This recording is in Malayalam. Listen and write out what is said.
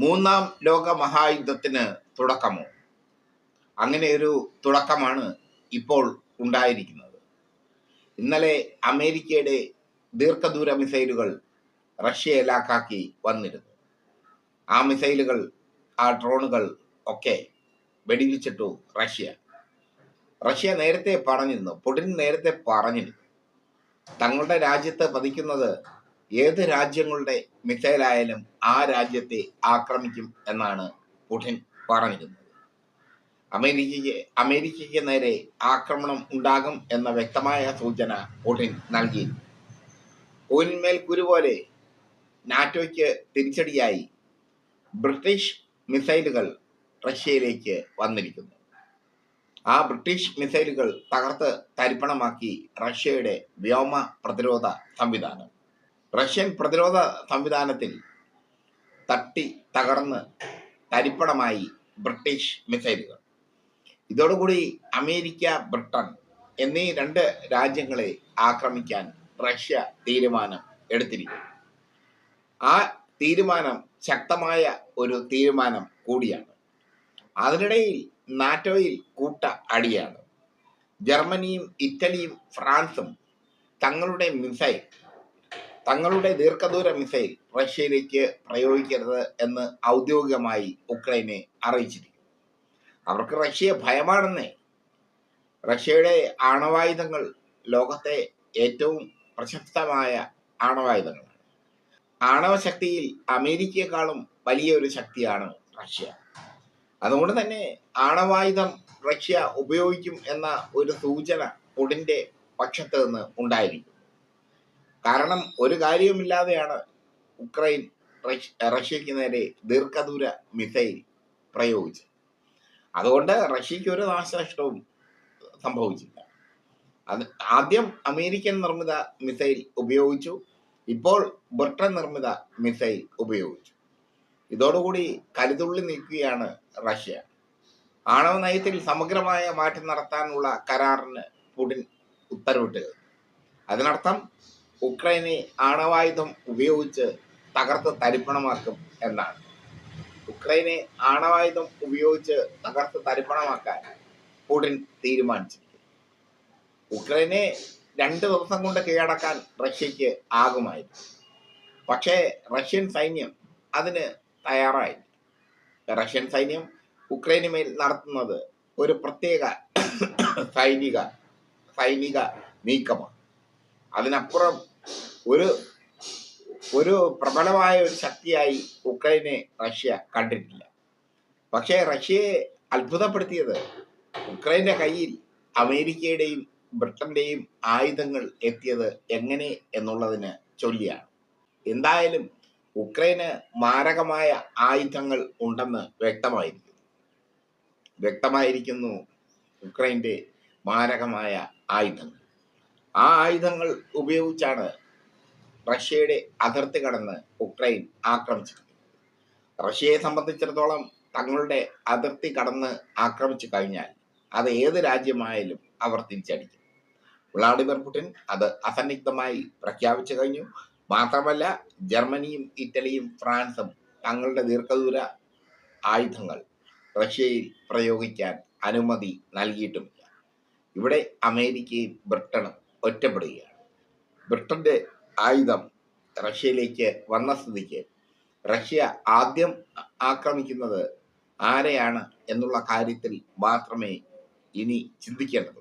മൂന്നാം ലോക മഹായുദ്ധത്തിന് തുടക്കമോ? അങ്ങനെ ഒരു തുടക്കമാണ് ഇപ്പോൾ ഉണ്ടായിരിക്കുന്നത്. ഇന്നലെ അമേരിക്കയുടെ ദീർഘദൂര മിസൈലുകൾ റഷ്യ ഇലാക്കാക്കി വന്നിരുന്നു. ആ മിസൈലുകൾ ആ ഡ്രോണുകൾ ഒക്കെ വെടിവെച്ചിട്ടു റഷ്യ. റഷ്യ നേരത്തെ പറഞ്ഞിരുന്നു പുടിൻ നേരത്തെ പറഞ്ഞിരുന്നു. തങ്ങളുടെ രാജ്യത്ത് പതിക്കുന്നത് ഏത് രാജ്യങ്ങളുടെ മിസൈലായാലും ആ രാജ്യത്തെ ആക്രമിക്കും എന്നാണ് പുടിൻ പറഞ്ഞിരുന്നത്. അമേരിക്കയ്ക്ക് അമേരിക്കയ്ക്ക് നേരെ ആക്രമണം ഉണ്ടാകും എന്ന വ്യക്തമായ സൂചന പുടിൻ നൽകി പൂനിന്മേൽ കുരു പോലെ നാറ്റോയ്ക്ക് തിരിച്ചടിയായി ബ്രിട്ടീഷ് മിസൈലുകൾ റഷ്യയിലേക്ക് വന്നിരിക്കുന്നു. ആ ബ്രിട്ടീഷ് മിസൈലുകൾ തകർത്ത് തരിപ്പണമാക്കി റഷ്യയുടെ വ്യോമ പ്രതിരോധ സംവിധാനം. റഷ്യൻ പ്രതിരോധ സംവിധാനത്തിൽ തട്ടി തകർന്ന് തരിപ്പണമായി ബ്രിട്ടീഷ് മിസൈലുകൾ. ഇതോടുകൂടി അമേരിക്ക ബ്രിട്ടൻ എന്നീ രണ്ട് രാജ്യങ്ങളെ ആക്രമിക്കാൻ റഷ്യ തീരുമാനം എടുത്തിരിക്കുന്നു. ആ തീരുമാനം ശക്തമായ ഒരു തീരുമാനം കൂടിയാണ്. അതിനിടയിൽ നാറ്റോയിൽ കൂട്ട അടിയാണ്. ജർമ്മനിയും ഇറ്റലിയും ഫ്രാൻസും തങ്ങളുടെ മിസൈൽ തങ്ങളുടെ ദീർഘദൂര മിസൈൽ റഷ്യയിലേക്ക് പ്രയോഗിക്കരുത് എന്ന് ഔദ്യോഗികമായി ഉക്രൈനെ അറിയിച്ചിരിക്കുന്നു. അവർക്ക് റഷ്യയെ ഭയമാണെന്നേ. റഷ്യയുടെ ആണവായുധങ്ങൾ ലോകത്തെ ഏറ്റവും പ്രശസ്തമായ ആണവായുധങ്ങളാണ് ആണവ ശക്തിയിൽ അമേരിക്കയെക്കാളും വലിയൊരു ശക്തിയാണ് റഷ്യ. അതുകൊണ്ട് തന്നെ ആണവായുധം റഷ്യ ഉപയോഗിക്കും എന്ന ഒരു സൂചന പുടിന്റെ പക്ഷത്ത് നിന്ന് ഉണ്ടായിരിക്കും. കാരണം ഒരു കാര്യവുമില്ലാതെയാണ് ഉക്രൈൻ റഷ്യ- റഷ്യക്ക് നേരെ ദീർഘദൂര മിസൈൽ പ്രയോഗിച്ചത്. അതുകൊണ്ട് റഷ്യക്ക് ഒരു നാശനഷ്ടവും സംഭവിച്ചില്ല. അത് ആദ്യം അമേരിക്കൻ നിർമ്മിത മിസൈൽ ഉപയോഗിച്ചു ഇപ്പോൾ ബ്രിട്ടൻ നിർമ്മിത മിസൈൽ ഉപയോഗിച്ചു. ഇതോടുകൂടി കരുതുള്ളി നീക്കുകയാണ് റഷ്യ. ആണവ നയത്തിൽ സമഗ്രമായ മാറ്റം നടത്താനുള്ള കരാറിന് പുടിൻ ഉത്തരവിട്ടത്. അതിനർത്ഥം ഉക്രൈനെ ആണവായുധം ഉപയോഗിച്ച് തകർത്ത് തരിപ്പണമാക്കും എന്നാണ്. ഉക്രൈനെ ആണവായുധം ഉപയോഗിച്ച് തകർത്ത് തരിപ്പണമാക്കാൻ പുടിൻ തീരുമാനിച്ചിരിക്കുന്നു. ഉക്രൈനെ രണ്ട് ദിവസം കൊണ്ട് കീഴടക്കാൻ റഷ്യക്ക് ആകുമായിരുന്നു. പക്ഷേ റഷ്യൻ സൈന്യം അതിന് തയ്യാറായി റഷ്യൻ സൈന്യം ഉക്രൈന് മേൽ നടത്തുന്നത് ഒരു പ്രത്യേക സൈനിക സൈനിക നീക്കമാണ്. അതിനപ്പുറം ഒരു ഒരു പ്രബലമായ ഒരു ശക്തിയായി ഉക്രൈനെ റഷ്യ കണ്ടിട്ടില്ല. പക്ഷേ റഷ്യയെ അത്ഭുതപ്പെടുത്തിയത് ഉക്രൈന്റെ കയ്യിൽ അമേരിക്കയുടെയും ബ്രിട്ടന്റെയും ആയുധങ്ങൾ എത്തിയത് എങ്ങനെ എന്നുള്ളതിന് ചൊല്ലിയാണ്. എന്തായാലും ഉക്രൈന് മാരകമായ ആയുധങ്ങൾ ഉണ്ടെന്ന് വ്യക്തമായിരിക്കുന്നു. വ്യക്തമായിരിക്കുന്നു ഉക്രൈന്റെ മാരകമായ ആയുധങ്ങൾ. ആ ആയുധങ്ങൾ ഉപയോഗിച്ചാണ് റഷ്യയുടെ അതിർത്തി കടന്ന് ഉക്രൈൻ ആക്രമിച്ചിരിക്കുന്നത് റഷ്യയെ സംബന്ധിച്ചിടത്തോളം തങ്ങളുടെ അതിർത്തി കടന്ന് ആക്രമിച്ചു കഴിഞ്ഞാൽ അത് ഏത് രാജ്യമായാലും അവർ തിരിച്ചടിക്കും. വ്ളാഡിമിർ പുടിൻ അത് അസന്നിഗ്ധമായി പ്രഖ്യാപിച്ചു കഴിഞ്ഞു. മാത്രമല്ല ജർമ്മനിയും ഇറ്റലിയും ഫ്രാൻസും തങ്ങളുടെ ദീർഘദൂര ആയുധങ്ങൾ റഷ്യയിൽ പ്രയോഗിക്കാൻ അനുമതി നൽകിയിട്ടുമില്ല. ഇവിടെ അമേരിക്കയും ബ്രിട്ടനും ഒറ്റപ്പെടുകയാണ്. ബ്രിട്ടന്റെ ആയുധം റഷ്യയിലേക്ക് വന്ന സ്ഥിതിക്ക് റഷ്യ ആദ്യം ആക്രമിക്കുന്നത് ആരെയാണ് എന്നുള്ള കാര്യത്തിൽ മാത്രമേ ഇനി ചിന്തിക്കേണ്ടതുള്ളൂ.